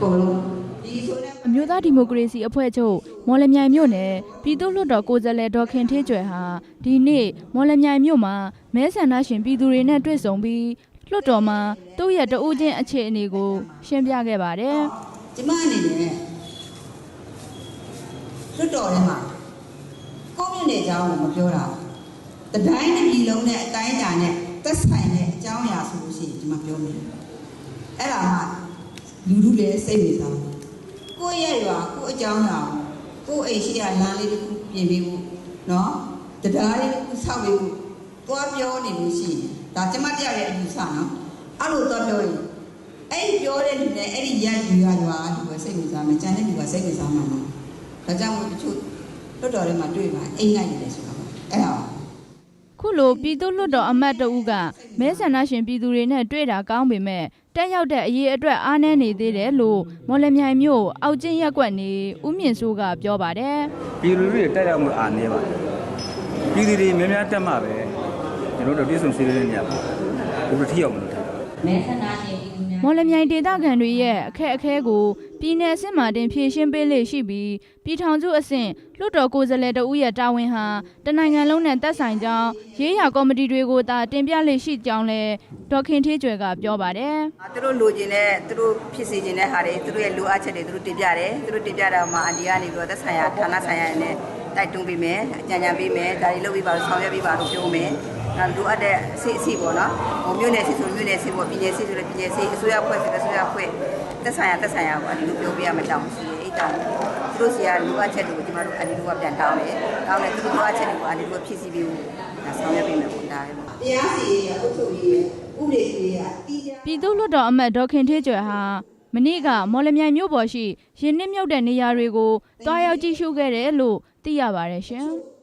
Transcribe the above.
ကုန်လုံးဒီဆိုတဲ့အမျိုးသားဒီမိုကရေစီအဖွဲ့ချုပ်မော်လမြိုင်မြို့နယ်ပြည်သူ့လွှတ်တော်ကိုယ်စားလှယ်ဒေါ်ခင်ထေးကျွယ်ဟာဒီနေ့မော်လမြိုင်မြို့မှာမဲဆန္ဒရှင်ပြည်သူတွေနဲ့တွေ့ဆုံပြီးလွှတ်တော်မှာသူ့ရဲ့တဦးချင်းအခြေအနေကိုရှင်းပြခဲ့ပါတယ်ကျမအနေနဲ့လွတ်တော်ထဲမှာကိုယ့်မြို့နယ်အကြောင်းကိုမပြောတာတတိုင်းတစ်ပြည်လုံးနဲ့အတိုင်းအတာနဲ့သက်ဆိုင်တဲ့အကြောင်းအရာဆိုလို့ရှိရင်ဒီမှာပြောမယ်အဲ့ဒါမှ လူလူလည်းစိတ်ဝင်စားတယ်ကိုယ့်ရဲ့ရွာကိုယ့်အကြောင်းအရာကိုကိုယ့်အိမ်ရှိရာလမ်းလေးတစ်ခုပြင်ပေးဖို့နော်တရားလေးတစ်ခုဆောက်ပေးဖို့သွားပြောနေလို့ရှိရင်ဒါကျမတရားရဲ့အယူဆနော်အဲ့လိုသွားပြောရင်အဲ့ဒီပြောတဲ့လူနဲ့အဲ့ဒီရက်ယူရရွာလူပဲစိတ်ဝင်စားမယ်ကြံတဲ့လူကစိတ်ဝင်စားမှာမဟုတ်ဒါကြောင့်မို့တချို့လွတ်တော်ထဲမှာတွေ့မှာအိမ်ငိုက်နေတယ်ဆိုတာပါအဲ့ဒါပါခုလိုပြည်သူ့လွှတ်တော်အမတ်တဦးကမဲဆန္ဒရှင်ပြည်သူတွေနဲ့တွေ့တာကောင်းပေမဲ့ တက်ရောက်တဲ့အရေးအတွက်အားနည်းနေသေးတယ်လို့မော်လမြိုင်မြို့အောက်ကျင်းရက်ကွက်နေဦးမြင့်စိုးကပြောပါတယ်ပြည်သူလူထုတွေတက်ရောက်မှုအားနည်းပါတယ်ပြည်သူတွေများများတက်မှပဲကျွန်တော်တို့ပြည်စုံစည်းတဲ့နေရာပေါ့ဘယ်လိုထိရောက်မလို့ထင်တယ်မဲဆန္ဒရှင်ပြည်သူ များမော်လမြိုင်ဒေသခံတွေရဲ့အခက်အခဲကိုပြည်내အဆင့်မှာတင်ဖြေရှင်းပေးလေရှိပြီးပြည်ထောင်စုအဆင့်လွှတ်တော်ကိုယ်စားလှယ်တဦးရဲ့တာဝန်ဟာတနိုင်ငံလုံးနဲ့သက်ဆိုင်ကြောင်းရေးရာကော်မတီတွေကိုသာတင်ပြလေရှိကြောင်းလည်းဒေါ်ခင်ထေးကျွယ်ကပြောပါတယ်သူတို့လိုချင်တဲ့သူတို့ဖြစ်စေချင်တဲ့ဟာတွေသူတို့ရဲ့လိုအပ်ချက်တွေသူတို့တင်ပြတယ်သူတို့တင်ပြတာမှာအန်ဒီကနေပြီးတော့သက်ဆိုင်ရာဌာနဆိုင်ရာနဲ့တိုက်တွန်းပေးမယ်အကြံဉာဏ်ပေးမယ်ဒါတွေလုပ်ပေးပါလို့ဆောင်ရွက်ပေးပါလို့ပြောမယ်အဲ လိုအပ်တဲ့အစီအစီပေါ့နော်ဟိုမြို့နယ်စီဆိုမြို့နယ်စီပေါ့ပြည်နယ်စီဆိုလည်းပြည်နယ်စီအစိုးရဖွဲ့ဆိုလည်းအစိုးရဖွဲ့သက်ဆိုင်ရာသက်ဆိုင်ရာပေါ့အဒီလိုပြောပြရမှာတောင်းရှိတယ်အဲ့တောင်းသူတို့စီကလိုအပ်ချက်တွေကိုကျမတို့အဒီလိုကပြန်တောင်းတယ်တောင်းတယ်သူတို့လိုအပ်ချက်တွေကိုအဒီလိုဖြည့်ဆည်းပေးဖို့ဒါဆောင်ရွက်ပေးမယ်ပေါ့ဒါပဲပေါ့တရားစီရဲ့အုပ်ချုပ်ရေးရဲ့ဥပဒေစီရဲ့တီးကြပြည်သူ့လွှတ်တော်အမတ်ဒေါ်ခင်ထေးကျွယ်ဟာမနေ့ကမော်လမြိုင်မြို့ပေါ်ရှိရင်းနှီးမြုပ်တဲ့နေရာတွေကိုတွားရောက်ကြည့်ရှုခဲ့တယ်လို့သိရပါတယ်ရှင်။